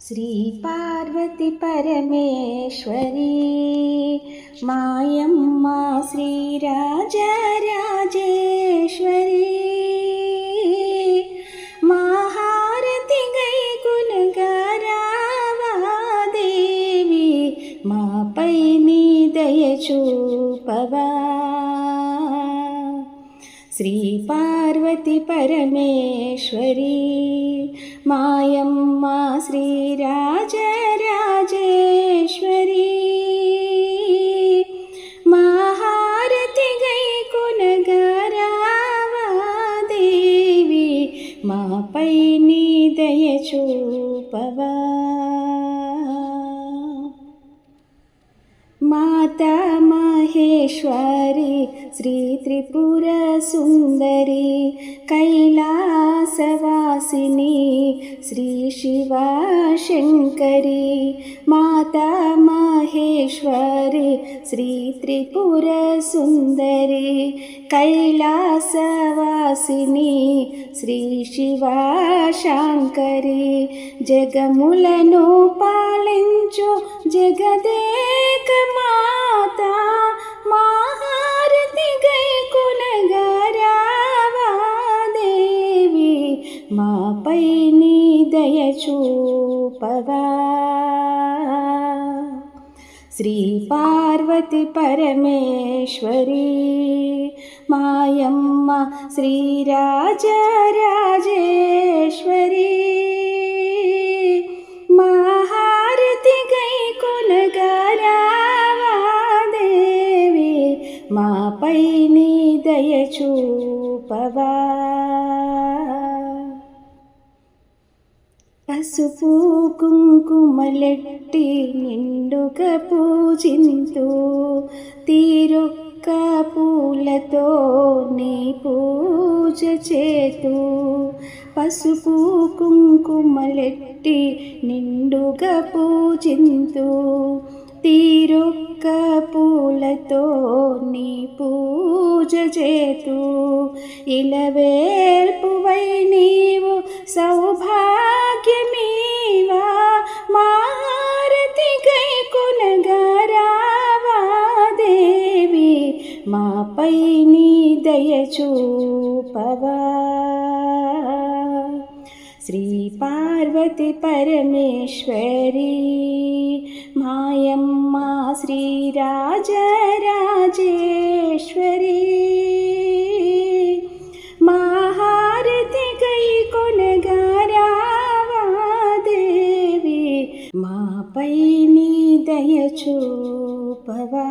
శ్రీపార్వతి పరమేశ్వరి మాయమ్మ శ్రీరాజరాజేశ్వరి మహారతి గైకునుగారావాదేవి మాపై నీ దయ చూపవా श्रीपार्वतीपरमेश्वरी पार्वती मायं मा श्रीराजराजेश्वरी माहारथि गैकुनगरावा देवी मा पै नियचोपवा माता మహేశ్వరి శ్రీ త్రిపుర సుందరి కైలాసవాసిని శ్రీ శివ శంకరి మాతా మహేశ్వరి శ్రీ త్రిపుర సుందరి కైలాసవాసిని శ్రీ శివ శాంకరి జగములను పాలించు జగదే మాపై నీ దయ చూపవా. శ్రీ పార్వతి పరమేశ్వరి మాయమ్మ శ్రీరాజరాజేశ్వరి మహారతి గై దేవి మాపై నీ దయ చూపవా. పసుపు కుంకుమలెట్టి నిండుగా పూజింతు తీరొక్క పూలతో నీ పూజ చేతు పసుపు కుంకుమలెట్టి నిండుగా పూజింతు తీరొక్క పూలతో నీ పూజ చేతు ఇలవేర్పువై నీ మాపై నీ దయచూపవా శ్రీ పార్వతి పరమేశ్వరి మాయమ్మ శ్రీరాజరాజేశ్వరి మహారతి గై దేవి మాపై నీ దయచూపవా